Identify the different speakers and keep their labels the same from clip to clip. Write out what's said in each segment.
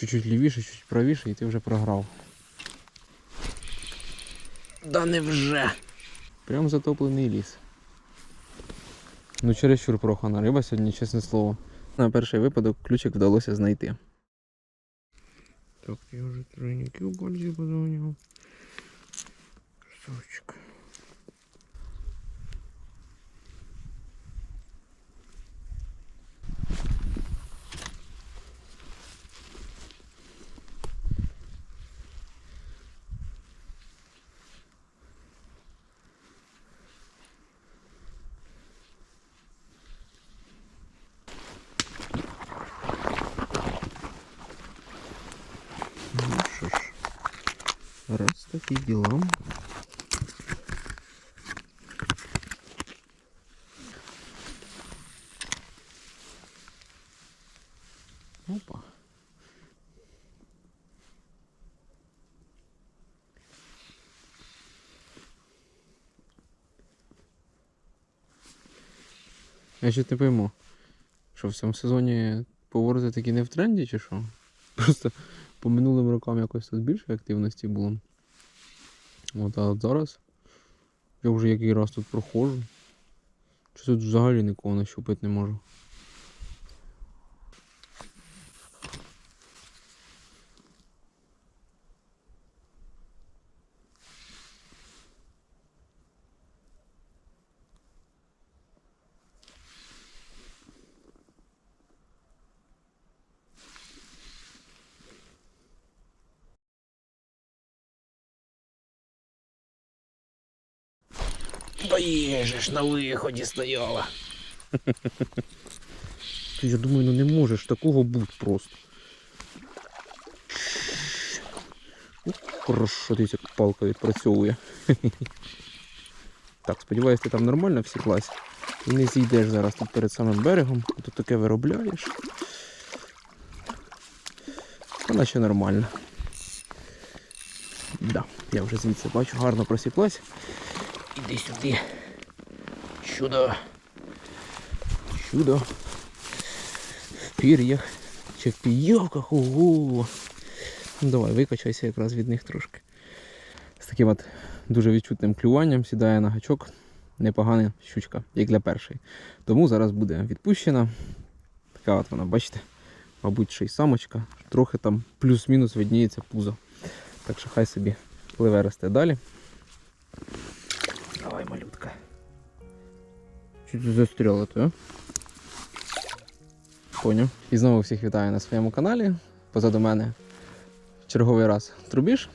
Speaker 1: чуть-чуть лівіше, чуть правіше, і ти вже програв. Да невже. Прям затоплений ліс. Ну, чересчур прохана риба сьогодні, чесне слово. На перший випадок ключик вдалося знайти. Так, я вже тройників більше подзвонив. Красавчик. Ну що ж, такі діла. Опа. Я ще не пойму, що в цьому сезоні повороти такі не в тренді, чи що? Просто по минулим рокам якось тут більше активності було. От, а от зараз я вже який раз тут проходжу. Чи тут взагалі нікого нащупати не можу.
Speaker 2: Ж на виході стояла.
Speaker 1: Я думаю, ну не можеш такого бути просто. Ну, Хорошо, дивіться, як палка відпрацьовує. Так, сподіваюсь, ти там нормально всіклась. І не зійдеш зараз тут перед самим берегом. Тут таке виробляєш. Вона ще нормальна. Да, я вже звідси бачу, гарно просіклась.
Speaker 2: Іди сюди. Чудо.
Speaker 1: Чудо. В пір'ях чи в пійовках. Ого. Давай, викачайся якраз від них трошки. З таким от дуже відчутним клюванням сідає на гачок непогана щучка, як для першої. Тому зараз буде відпущена. Така от вона, бачите, мабуть, ще й самочка. Трохи там плюс-мінус видніється пузо. Так що хай собі пливе росте далі. Чуть застряла то? Поняв. І знову всіх вітаю на своєму каналі. Позаду мене черговий раз трубіж.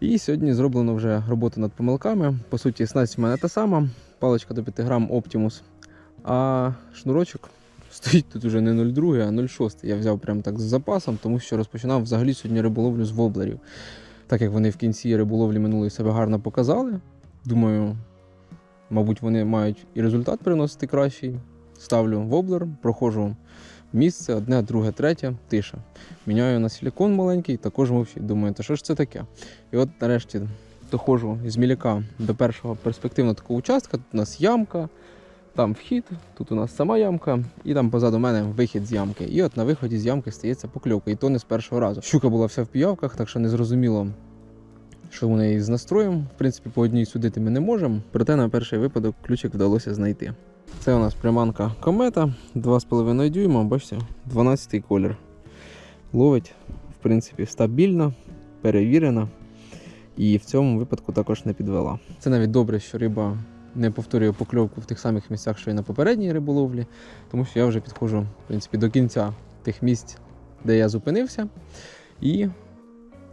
Speaker 1: І сьогодні зроблено вже роботу над помилками. По суті, снасть в мене та сама, паличка до 5 грам Optimus. А шнурочок стоїть тут уже не 0,2, а 0,6. Я взяв прям так з запасом, тому що розпочинав взагалі сьогодні риболовлю з воблерів. Так як вони в кінці риболовлі минулої себе гарно показали. Думаю, Мабуть, вони мають і результат приносити кращий. Ставлю воблер, проходжу місце, одне, друге, третє, тиша. Міняю на силікон маленький, також мовчить. Думаю, та що ж це таке? І от нарешті доходжу з міляка до першого перспективного такого участка. Тут у нас ямка, там вхід, тут у нас сама ямка, і там позаду мене вихід з ямки. І от на виході з ямки стається покльовка, і то не з першого разу. Щука була вся в піявках, так що не зрозуміло, що у неї з настроєм. В принципі, по одній судити ми не можемо. Проте на перший випадок ключик вдалося знайти. Це у нас приманка комета 2,5 дюйма, бачите, 12 колір. Ловить, в принципі, стабільно, перевірено. І в цьому випадку також не підвела. Це навіть добре, що риба не повторює покльовку в тих самих місцях, що і на попередній риболовлі, тому що я вже підходжу в принципі, до кінця тих місць, де я зупинився. І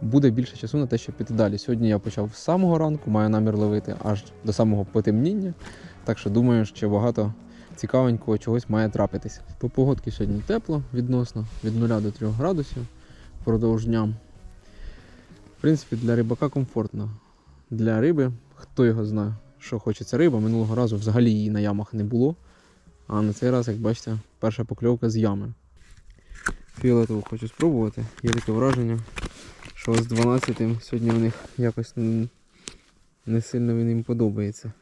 Speaker 1: буде більше часу на те, щоб піти далі. Сьогодні я почав з самого ранку, маю намір ловити аж до самого потемніння. Так що думаю, що багато цікавенького чогось має трапитися. По погодці сьогодні тепло відносно від 0 до 3 градусів впродовж дня. В принципі, для рибака комфортно. Для риби, хто його знає, що хочеться риба. Минулого разу взагалі її на ямах не було. А на цей раз, як бачите, перша покльовка з ями. Фіолетову хочу спробувати. Є таке враження, що з 12-м сьогодні у них якось не сильно він їм подобається.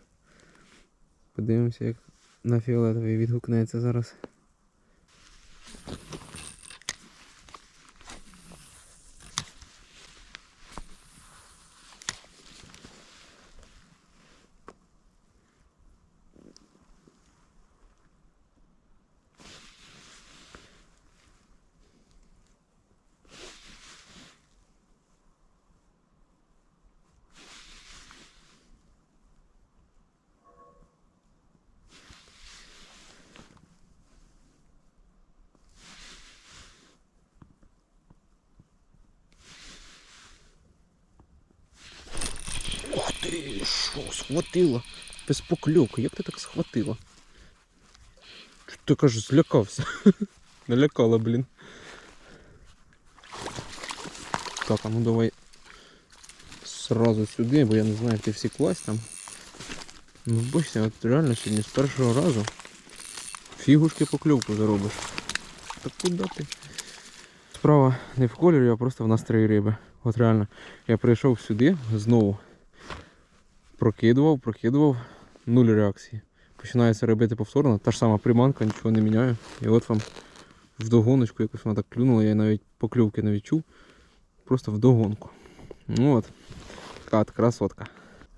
Speaker 1: Подивимося, як на фіолетовий відгукнеться зараз. Ти що, схватила? Без покльовки, як ти так схватила? Ти кажеш, злякався. Налякала, блін. Так, а ну давай сразу сюди, бо я не знаю, ти всі класть там. Ну бачите, от реально сьогодні з першого разу фігушки покльовку заробиш. Так куди ти? Справа не в кольорі, а просто в настрої риби. От реально, я прийшов сюди знову. Прокидував, прокидував, нуль реакції. Починається робити повторно, та ж сама приманка, нічого не міняю. І от вам вдогоночку якось вона так клюнула, я навіть поклювки не відчув. Просто вдогонку. Ну от. Така от красотка.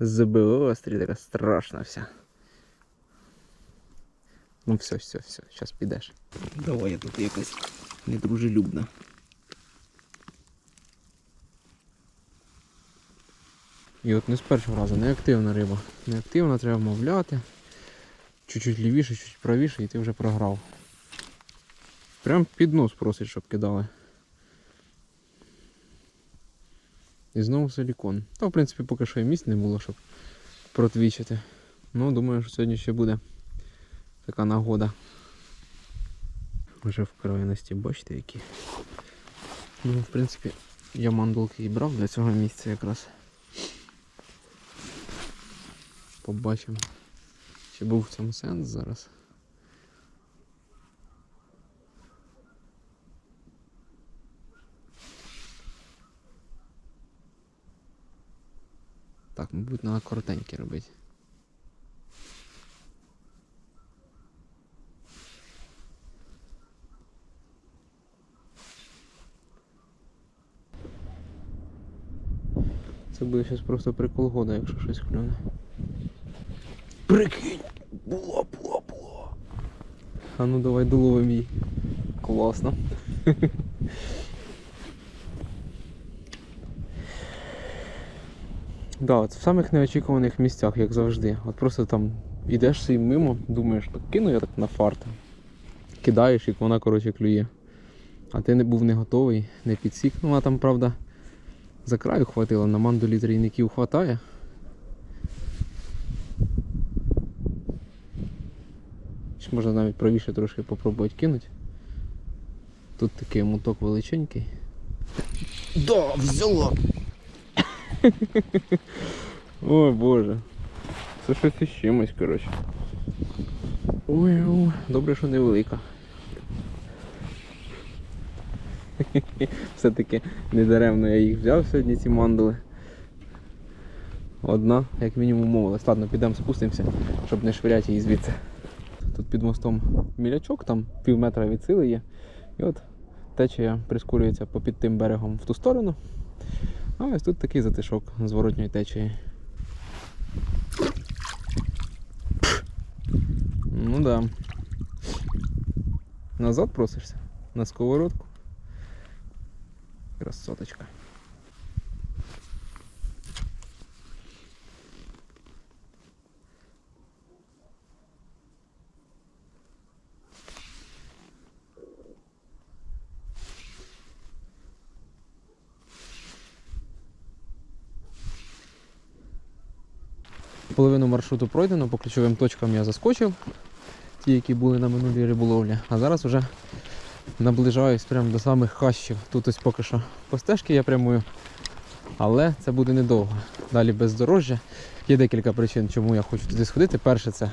Speaker 1: Зубоострі, така страшна вся. Ну все, все, все, зараз підеш. Давай я тут якась недружелюбна. І от не з першого разу, неактивна риба. Неактивна, треба мовляти. Чуть-чуть лівіше, чуть правіше і ти вже програв. Прям під нос просить, щоб кидали. І знову силікон. Та в принципі поки що і місць не було, щоб протвічити. Ну, думаю, що сьогодні ще буде така нагода. Вже в крайності, бачите які. Ну, в принципі, я мандулки і брав для цього місця якраз. Побачимо. Чи був в цьому сенс зараз. Так, мабуть, треба коротенькі робити. Це буде зараз просто прикол года, якщо щось клюне. Прикинь! Було, було, було. А ну давай доловим її. Класно. Да, от в самих неочікуваних місцях, як завжди. От просто там йдеш собі мимо, думаєш, так кину я так на фарт. Кидаєш, як вона, коротше, клює. А ти не був не готовий, не підсік. Ну, вона там, правда, за краю хватило, на мандулі трійників хватає. Чи можна навіть правіше трошки попробувати кинути. Тут такий моток величенький. Да, взяла! Ой боже. Це щось із чимось, коротше. Ой, ой, добре, що невелика. Все-таки недаремно я їх взяв сьогодні, ці мандали. Одна, як мінімум, мовилась. Ладно, підемо спустимося, щоб не швиряти її звідси. Тут під мостом мілячок, там пів метра від сили є. І от течія прискорюється попід тим берегом в ту сторону. А ось тут такий затишок зворотньої течії. Ну да. Назад просишся? На сковородку? Красоточка. Половину маршруту пройдено, по ключовим точкам я заскочив, ті, які були на минулій риболовлі. А зараз вже наближаюсь прямо до самих хащів. Тут ось поки що по стежки я прямую, але це буде недовго. Далі бездорожжя. Є декілька причин, чому я хочу туди сходити. Перше, це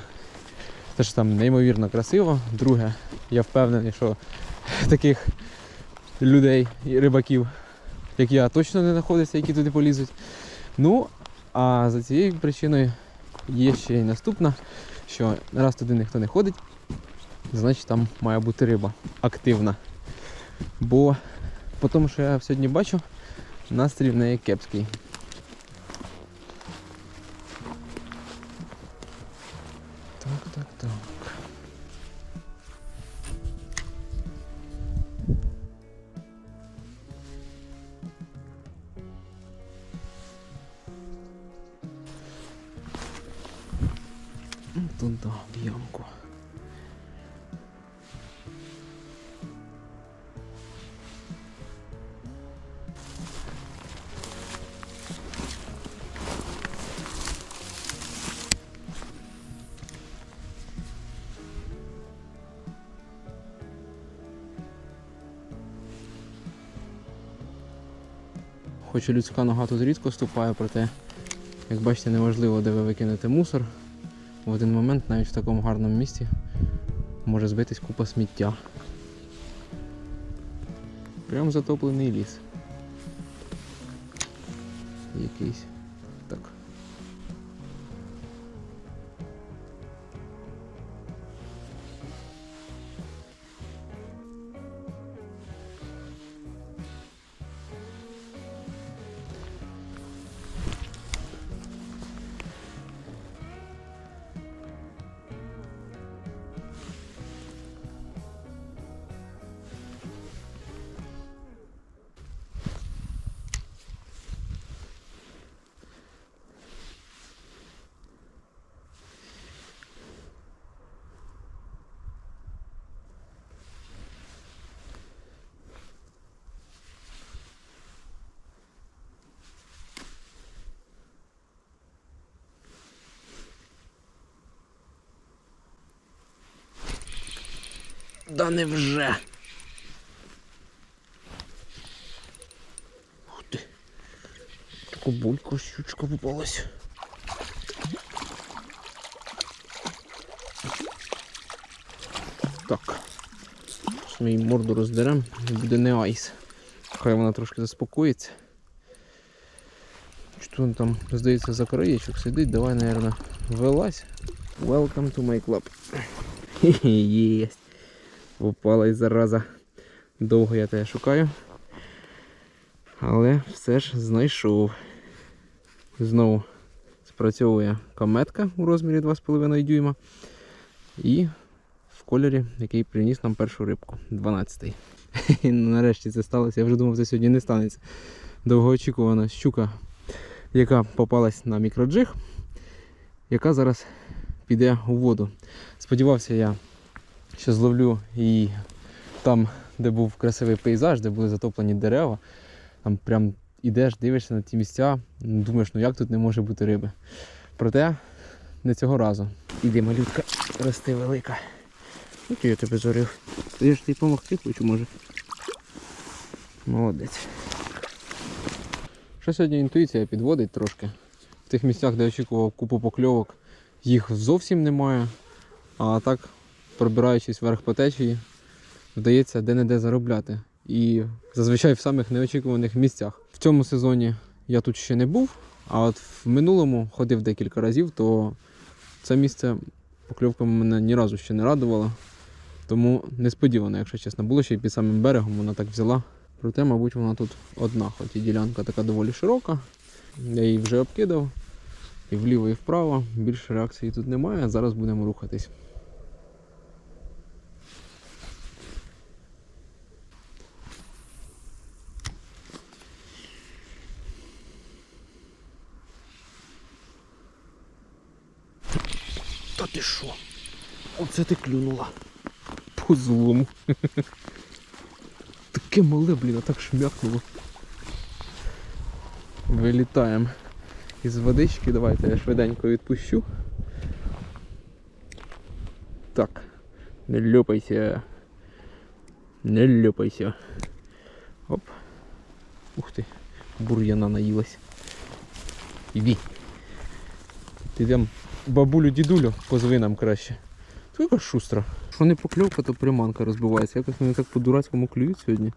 Speaker 1: те, що там неймовірно красиво. Друге, я впевнений, що таких людей і рибаків, як я, точно не знаходиться, які туди полізуть. Ну, а за цією причиною є ще й наступна, що раз туди ніхто не ходить, значить там має бути риба активна. Бо по тому, що я сьогодні бачу, настрій в неї кепський. Хоч і людська нога тут рідко ступає, проте, як бачите, неважливо, де ви викинете мусор. В один момент навіть в такому гарному місці може збитись купа сміття. Прям затоплений ліс. Якийсь. Так.
Speaker 2: Да невже. Ух ти. Така булька щучка попалась.
Speaker 1: Так. Ми їй морду роздеремо буде не айс. Хай вона трошки заспокоїться. Що він там, здається, за краєчок сидить, давай, наверное, вилазь. Welcome to my club. Єсть. Попалась зараза. Довго я тебе шукаю. Але все ж знайшов. Знову спрацьовує кометка у розмірі 2,5 дюйма. І в кольорі, який приніс нам першу рибку. 12-й. Ну, Нарешті це сталося. Я вже думав, це сьогодні не станеться. Довгоочікувана щука, яка попалась на мікроджиг, яка зараз піде у воду. Сподівався я, що зловлю її там, де був красивий пейзаж, де були затоплені дерева. Там прям ідеш, дивишся на ті місця, думаєш, ну як тут не може бути риби. Проте не цього разу. Іди, малютка, рости велика. От я тебе зорив. Я ж тобі допомогти хочу, може. Молодець. Що сьогодні інтуїція підводить трошки. В тих місцях, де очікував купу покльовок, їх зовсім немає. А так, пробираючись вверх по течії, вдається де-не-де заробляти. І зазвичай в самих неочікуваних місцях. В цьому сезоні я тут ще не був, а от в минулому ходив декілька разів, то це місце покльовками мене ні разу ще не радувало. Тому несподівано, якщо чесно, було ще й під самим берегом вона так взяла. Проте, мабуть, вона тут одна, хоч і ділянка така доволі широка. Я її вже обкидав. І вліво, і вправо. Більше реакції тут немає. Зараз будемо рухатись.
Speaker 2: Та ти що? Оце ти клюнула.
Speaker 1: По злому. Таке мале, блін, а так шмякнуло. Вилітаємо із водички. Давайте я швиденько відпущу. Так. Не льопайся. Не льопайся. Оп. Ух ти. Бур'яна наїлась. Іди. Ти там бабулю дідулю позови нам краще. Яка шустра. Що не покльовка, то приманка розбивається. Якось вони так по-дурацькому клюють сьогодні.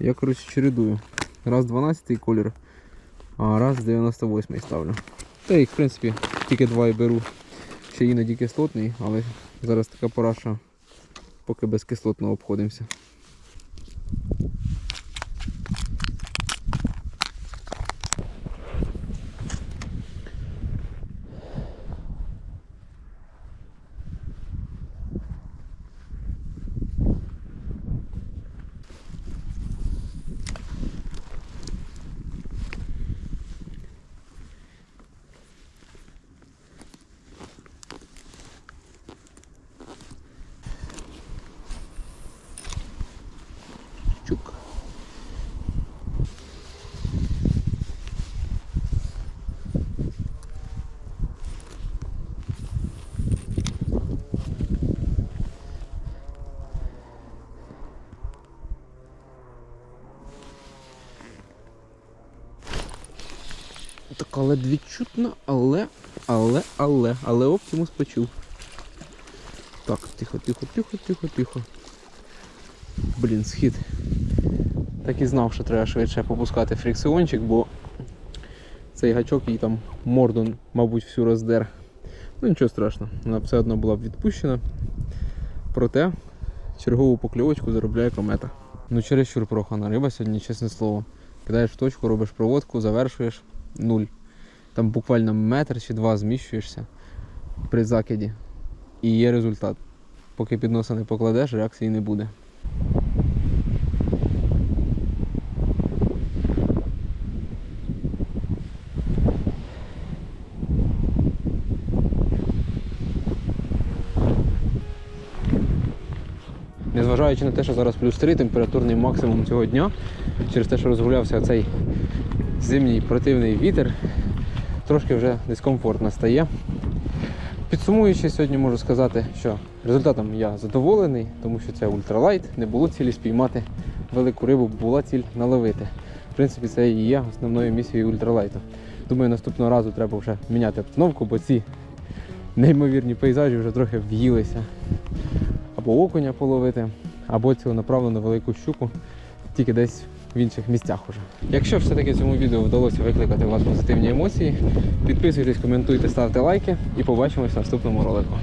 Speaker 1: Я, коротше, чередую. Раз 12 колір, а раз 98 ставлю. Та їх, в принципі, тільки два і беру. Ще іноді кислотний, але зараз така пора, що поки без кислотного обходимося. Така ледь відчутна, але, але, але, але Оптимус почув. Так, тихо, тихо, тихо, тихо, тихо. Блін, схід. Так і знав, що треба швидше попускати фрикціончик, бо цей гачок їй там морду, мабуть, всю роздер. Ну нічого страшного, вона все одно була б відпущена. Проте чергову покльовочку заробляє комета. Ну чересчур прохана риба сьогодні, чесне слово. Кидаєш в точку, робиш проводку, завершуєш нуль. Там буквально метр чи два зміщуєшся при закиді. І є результат. Поки підноса не покладеш, реакції не буде. Незважаючи на те, що зараз плюс 3, температурний максимум цього дня, через те, що розгулявся цей зимній противний вітер, трошки вже дискомфортно стає. Підсумуючи, сьогодні можу сказати, що результатом я задоволений, тому що це ультралайт, не було цілі спіймати велику рибу, була ціль наловити. В принципі, це і є основною місією ультралайту. Думаю, наступного разу треба вже міняти обстановку, бо ці неймовірні пейзажі вже трохи в'їлися або окуня половити, або цілонаправлену велику щуку, тільки десь в інших місцях уже. Якщо все-таки цьому відео вдалося викликати у вас позитивні емоції, підписуйтесь, коментуйте, ставте лайки і побачимось в наступному ролику.